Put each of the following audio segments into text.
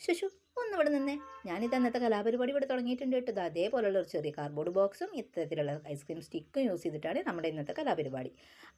ശുശു ഒന്ന് ഇവിടെ നിന്നേ. ഞാനിത് അന്നത്തെ കലാപരിപാടി ഇവിടെ തുടങ്ങിയിട്ടുണ്ട് കേട്ടോ. അതേപോലുള്ള ഒരു ചെറിയ കാർഡ്ബോർഡ് ബോക്സും ഇത്തരത്തിലുള്ള ഐസ്ക്രീം സ്റ്റിക്കും യൂസ് ചെയ്തിട്ടാണ് നമ്മുടെ ഇന്നത്തെ കലാപരിപാടി.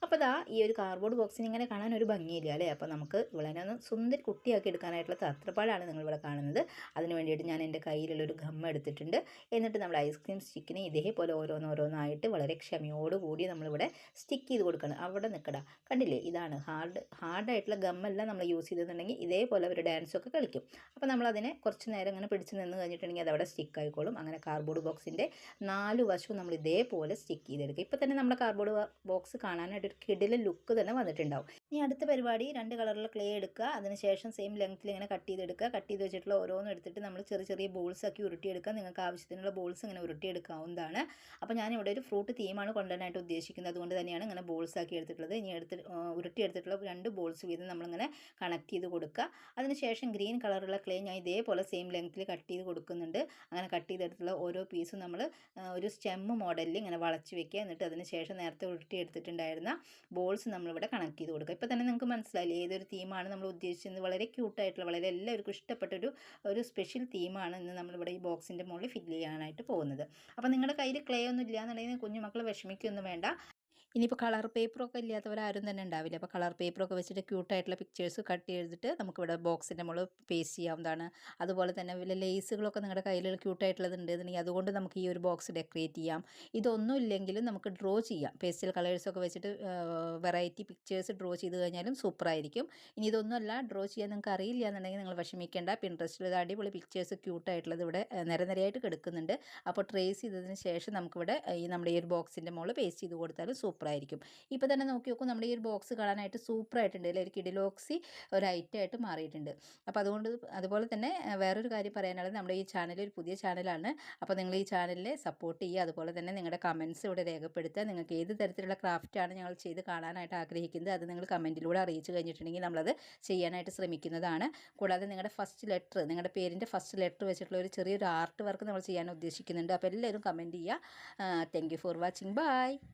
അപ്പോൾ ദാ ഈ ഒരു കാർഡ്ബോർഡ് ബോക്സിന് ഇങ്ങനെ കാണാൻ ഒരു ഭംഗിയില്ല അല്ലേ? അപ്പോൾ നമുക്ക് ഇവളെ ഒന്ന് സുന്ദരി കുട്ടിയാക്കി എടുക്കാനായിട്ടുള്ള തത്രപ്പാടാണ് നിങ്ങൾ ഇവിടെ കാണുന്നത്. അതിന് വേണ്ടിയിട്ട് ഞാൻ എന്റെ കയ്യിലുള്ളൊരു ഗമ്മ എടുത്തിട്ടുണ്ട്. എന്നിട്ട് നമ്മൾ ഐസ്ക്രീം സ്റ്റിക്കിനെ ഇതേപോലെ ഓരോന്നോരോന്നായിട്ട് വളരെ ക്ഷമയോടുകൂടി നമ്മളിവിടെ സ്റ്റിക്ക് ചെയ്ത് കൊടുക്കണം. അവിടെ നിൽക്കട കണ്ടില്ലേ? ഇതാണ് ഹാർഡ് ഹാർഡായിട്ടുള്ള ഗമ്മെല്ലാം നമ്മൾ യൂസ് ചെയ്തിട്ടുണ്ടെങ്കിൽ ഇതേപോലെ അവർ ഡാൻസൊക്കെ കളിക്കും. അപ്പോൾ നമ്മളതിനെ നേരം ഇങ്ങനെ പിടിച്ച് നിന്ന് കഴിഞ്ഞിട്ടുണ്ടെങ്കിൽ അതവിടെ സ്റ്റിക്ക് ആയിക്കോളും. അങ്ങനെ കാർഡ്ബോർഡ് ബോക്സിന്റെ നാല് വശവും നമ്മൾ ഇതേപോലെ സ്റ്റിക്ക് ചെയ്തെടുക്കുക. ഇപ്പോൾ തന്നെ നമ്മുടെ കാർഡ്ബോർഡ് ബോക്സ് കാണാനായിട്ട് ഒരു കിടില ലുക്ക് തന്നെ വന്നിട്ടുണ്ടാവും. ഇനി അടുത്ത പരിപാടി രണ്ട് കളറിലുള്ള ക്ലേ എടുക്കുക. അതിനുശേഷം സെയിം ലെങ്ത്തിൽ ഇങ്ങനെ കട്ട് ചെയ്തെടുക്കുക. കട്ട് ചെയ്ത് വെച്ചിട്ടുള്ള ഓരോന്നും എടുത്തിട്ട് നമ്മൾ ചെറിയ ചെറിയ ബോൾസ് ആക്കി ഉരുട്ടിയെടുക്കുക. നിങ്ങൾക്ക് ആവശ്യത്തിനുള്ള ബോൾസ് ഇങ്ങനെ ഉരുട്ടിയെടുക്കാവുന്നതാണ്. അപ്പോൾ ഞാനിവിടെ ഒരു ഫ്രൂട്ട് തീമാണ് കൊണ്ടുവരാനായിട്ട് ഉദ്ദേശിക്കുന്നത്. അതുകൊണ്ട് തന്നെയാണ് ഇങ്ങനെ ബോൾസ് ആക്കി എടുത്തിട്ടുള്ളത്. ഇനി എടുത്ത് ഉരുട്ടിയെടുത്തിട്ടുള്ള രണ്ട് ബോൾസ് വീതം നമ്മളിങ്ങനെ കണക്ട് ചെയ്ത് കൊടുക്കുക. അതിനുശേഷം ഗ്രീൻ കളറുള്ള ക്ലേ ഞാൻ ഇതേപോലെ സെയിം ലെങ്ത്തിൽ കട്ട് ചെയ്ത് കൊടുക്കുന്നുണ്ട്. അങ്ങനെ കട്ട് ചെയ്തെടുത്തുള്ള ഓരോ പീസും നമ്മൾ ഒരു സ്റ്റെമ്മ് മോഡലിൽ ഇങ്ങനെ വളച്ച് വെക്കുക. എന്നിട്ട് അതിന് ശേഷം നേരത്തെ ഉരുട്ടി എടുത്തിട്ടുണ്ടായിരുന്ന ബോൾസ് നമ്മളിവിടെ കണക്ട് ചെയ്ത് കൊടുക്കുക. ഇപ്പോൾ തന്നെ നിങ്ങൾക്ക് മനസ്സിലായില്ലേ? ഏതൊരു തീമാണ് നമ്മൾ ഉദ്ദേശിച്ചത്? വളരെ ക്യൂട്ടായിട്ടുള്ള വളരെ എല്ലാവർക്കും ഇഷ്ടപ്പെട്ടൊരു ഒരു ഒരു സ്പെഷ്യൽ തീമാണ് ഇന്ന് നമ്മളിവിടെ ഈ ബോക്സിന്റെ മുകളിൽ ഫില്ല് ചെയ്യാനായിട്ട് പോകുന്നത്. അപ്പോൾ നിങ്ങളുടെ കയ്യിൽ ക്ലേ ഒന്നും ഇല്ല എന്നുണ്ടെങ്കിൽ കുഞ്ഞുമക്കൾ വിഷമിക്കൊന്നും വേണ്ട. ഇനിയിപ്പോൾ കളർ പേപ്പറൊക്കെ ഇല്ലാത്തവരാരും തന്നെ ഉണ്ടാവില്ല. അപ്പോൾ കളർ പേപ്പറൊക്കെ വെച്ചിട്ട് ക്യൂട്ടായിട്ടുള്ള പിക്ചേഴ്സ് കട്ട് ചെയ്തിട്ട് നമുക്കിവിടെ ബോക്സിന്റെ മുകളിൽ പേസ്റ്റ് ചെയ്യാവുന്നതാണ് അതുപോലെ തന്നെ വല്ല ലേസുകളൊക്കെ നിങ്ങളുടെ കയ്യിൽ ക്യൂട്ടായിട്ടുള്ളത് ഉണ്ടെന്നുണ്ടെങ്കിൽ അതുകൊണ്ട് നമുക്ക് ഈ ഒരു ബോക്സ് ഡെക്കറേറ്റ് ചെയ്യാം. ഇതൊന്നും ഇല്ലെങ്കിലും നമുക്ക് ഡ്രോ ചെയ്യാം. പേസ്റ്റൽ കളേഴ്സൊക്കെ വെച്ചിട്ട് വെറൈറ്റി പിക്ചേഴ്സ് ഡ്രോ ചെയ്ത് കഴിഞ്ഞാലും സൂപ്പറായിരിക്കും. ഇനി ഇതൊന്നുമല്ല ഡ്രോ ചെയ്യാൻ നിങ്ങൾക്ക് അറിയില്ല എന്നുണ്ടെങ്കിൽ നിങ്ങൾ വിഷമിക്കേണ്ട. പിൻട്രസ്റ്റിൽ അടിപൊളി പിക്ചേഴ്സ് ക്യൂട്ടായിട്ടുള്ളത് ഇവിടെ നിരനിരയായിട്ട് കിടക്കുന്നുണ്ട്. അപ്പോൾ ട്രേസ് ചെയ്തതിന് ശേഷം നമുക്കിവിടെ ഈ നമ്മുടെ ഈ ഒരു ബോക്സിന്റെ മുകളിൽ പേസ്റ്റ് ചെയ്ത് കൊടുത്താലും സൂപ്പറായിരിക്കും. ഇപ്പോൾ തന്നെ നോക്കി നോക്കും നമ്മുടെ ഈ ഒരു ബോക്സ് കാണാനായിട്ട് സൂപ്പറായിട്ടുണ്ട്. അല്ലേ? ഒരു കിഡിലോക്സി ഒരു ഐറ്റം ആയിട്ട് മാറിയിട്ടുണ്ട്. അപ്പോൾ അതുകൊണ്ട് അതുപോലെ തന്നെ വേറൊരു കാര്യം പറയാനുള്ളത് നമ്മുടെ ഈ ചാനൽ ഒരു പുതിയ ചാനലാണ്. അപ്പോൾ നിങ്ങൾ ഈ ചാനലിനെ സപ്പോർട്ട് ചെയ്യുക. അതുപോലെ തന്നെ നിങ്ങളുടെ കമൻസ് ഇവിടെ രേഖപ്പെടുത്തുക. നിങ്ങൾക്ക് ഏത് തരത്തിലുള്ള ക്രാഫ്റ്റാണ് ഞങ്ങൾ ചെയ്ത് കാണാനായിട്ട് ആഗ്രഹിക്കുന്നത് അത് നിങ്ങൾ കമന്റിലൂടെ അറിയിച്ചു കഴിഞ്ഞിട്ടുണ്ടെങ്കിൽ നമ്മളത് ചെയ്യാനായിട്ട് ശ്രമിക്കുന്നതാണ്. കൂടാതെ നിങ്ങളുടെ ഫസ്റ്റ് ലെറ്റർ നിങ്ങളുടെ പേരിന്റെ ഫസ്റ്റ് ലെറ്റർ വെച്ചിട്ടുള്ള ഒരു ചെറിയൊരു ആർട്ട് വർക്ക് നമ്മൾ ചെയ്യാൻ ഉദ്ദേശിക്കുന്നുണ്ട്. അപ്പോൾ എല്ലാവരും കമന്റ് ചെയ്യുക. Thank for watching. ബൈ.